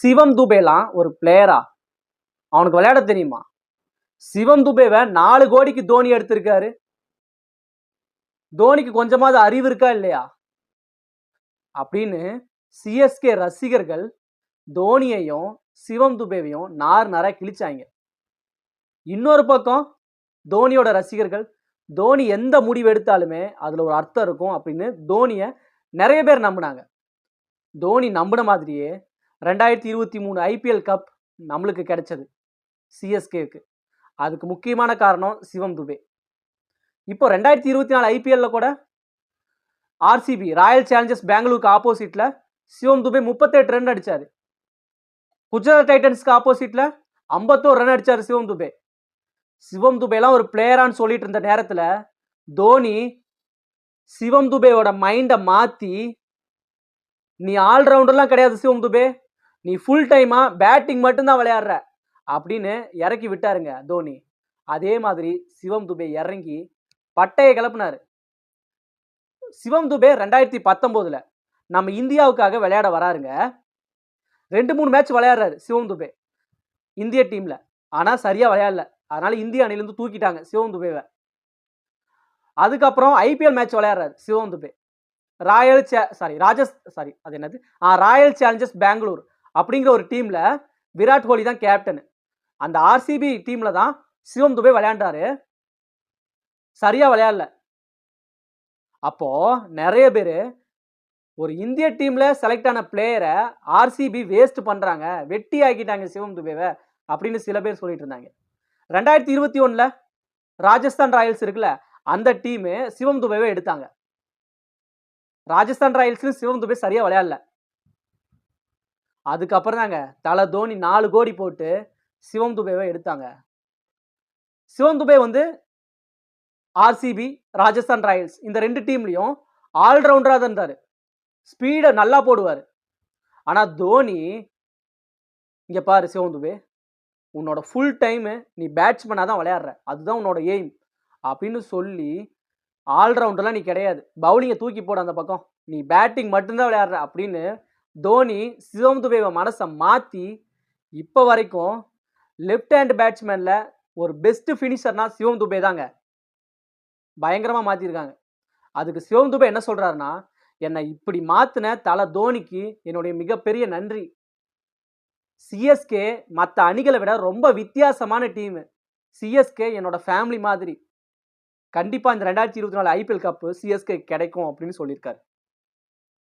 சிவம் துபேலாம் ஒரு பிளேயரா அவனுக்கு விளையாட தெரியுமா? சிவம் துபேவை நாலு கோடிக்கு தோனி எடுத்திருக்காரு. தோனிக்கு கொஞ்சமாவது அறிவு இருக்கா இல்லையா? அப்படின்னு சிஎஸ்கே ரசிகர்கள் தோனியையும் சிவம் துபேவையும் நார் நாராக கிழிச்சாங்க. இன்னொரு பக்கம் தோனியோட ரசிகர்கள் தோனி எந்த முடிவு எடுத்தாலுமே அதில் ஒரு அர்த்தம் இருக்கும் அப்படின்னு தோனியை நிறைய பேர் நம்பினாங்க. தோனி நம்பின மாதிரியே ரெண்டாயிரத்தி இருபத்தி மூணு ஐபிஎல் கப் நம்மளுக்கு கிடைச்சது. சிஎஸ்கேவுக்கு அதுக்கு முக்கியமான காரணம் சிவம் துபே. இப்போ ரெண்டாயிரத்தி இருபத்தி நாலு ஐபிஎல்ல கூட ஆர்சிபி ராயல் சேலஞ்சர்ஸ் பெங்களூருக்கு ஆப்போசிட்ல சிவம் துபே முப்பத்தெட்டு ரன் அடிச்சார். குஜராத் டைட்டன்ஸ்க்கு ஆப்போசிட்ல ஐம்பத்தோரு ரன் அடிச்சார் சிவம் துபே. சிவம் துபேலாம் ஒரு பிளேயரான்னு சொல்லிட்டு இருந்த நேரத்தில் தோனி சிவம் துபேயோட மைண்டை மாற்றி நீ ஆல்ரவுண்டர்லாம் கிடையாது சிவம் துபே. நீ ஃபுல் டைமாக பேட்டிங் மட்டும்தான் விளையாடுற. அப்படின்னு இறக்கி விட்டாருங்க தோனி. அதே மாதிரி சிவம் துபே இறங்கி பட்டையை கிளப்புனாரு. சிவம் துபே ரெண்டாயிரத்தி பத்தொம்போதுல நம்ம இந்தியாவுக்காக விளையாட வராருங்க. ரெண்டு மூணு மேட்ச் விளையாடுறாரு சிவம் துபே. இந்திய டீமில் ஆனால் சரியாக விளையாடல. அதனால இந்திய அணிலேருந்து தூக்கிட்டாங்க சிவம் துபேவை. அதுக்கப்புறம் ஐபிஎல் மேட்ச் விளையாடுறாரு சிவம் துபே. ராயல் சே சாரி ராஜஸ் சாரி அது என்னது? ஆ ராயல் சேலஞ்சர்ஸ் பெங்களூர். அப்படிங்கிற ஒரு டீம்ல விராட் கோலி தான் கேப்டன் அந்த ஆர்சிபி டீம்ல தான் சிவம் துபே விளையாண்டாரு. சரியா விளையாடல. அப்போ நிறைய பேர் ஒரு இந்திய டீம்ல செலக்ட் ஆன பிளேயரை ஆர்சிபி வேஸ்ட் பண்றாங்க. வெட்டி ஆக்கிட்டாங்க சிவம் துபேவை அப்படின்னு சில பேர் சொல்லிட்டு இருந்தாங்க. ரெண்டாயிரத்தி இருபத்தி ஒன்றில் ராஜஸ்தான் ராயல்ஸ் இருக்குல்ல அந்த டீமு சிவம் துபேவை எடுத்தாங்க. ராஜஸ்தான் ராயல்ஸ்லையும் சிவம் துபே சரியா விளையாடல. அதுக்கப்புறம் தாங்க தலை தோனி நாலு கோடி போட்டு சிவம் துபேவை எடுத்தாங்க. சிவம் துபே வந்து ஆர்சிபி ராஜஸ்தான் ராயல்ஸ் இந்த ரெண்டு டீம்லேயும் ஆல்ரவுண்டராக தான் இருந்தார். ஸ்பீடை நல்லா போடுவார். ஆனால் தோனி இங்கே பாரு சிவம் துபே உன்னோட ஃபுல் டைமு நீ பேட்ஸ்மேனாக தான் விளையாடுற. அதுதான் உன்னோட எய்ம் அப்படின்னு சொல்லி ஆல்ரவுண்டர்லாம் நீ கிடையாது. பவுலிங்கை தூக்கி போட அந்த பக்கம். நீ பேட்டிங் மட்டும்தான் விளையாடுற அப்படின்னு தோனி சிவம் துபேவை மனசை மாற்றி இப்போ வரைக்கும் லெஃப்ட் ஹேண்ட் பேட்ஸ்மேனில் ஒரு பெஸ்ட்டு ஃபினிஷர்னால் சிவம் துபே தாங்க. பயங்கரமாக மாற்றிருக்காங்க அதுக்கு சிவம் துபே என்ன சொல்கிறாருன்னா என்னை இப்படி மாற்றின தலை தோனிக்கு என்னுடைய மிகப்பெரிய நன்றி. சிஎஸ்கே மற்ற அணிகளை விட ரொம்ப வித்தியாசமான டீமு சிஎஸ்கே என்னோட ஃபேமிலி மாதிரி. கண்டிப்பாக இந்த ரெண்டாயிரத்தி இருபத்தி நாலு ஐபிஎல் கப்பு சிஎஸ்கே கிடைக்கும் அப்படின்னு சொல்லியிருக்காரு.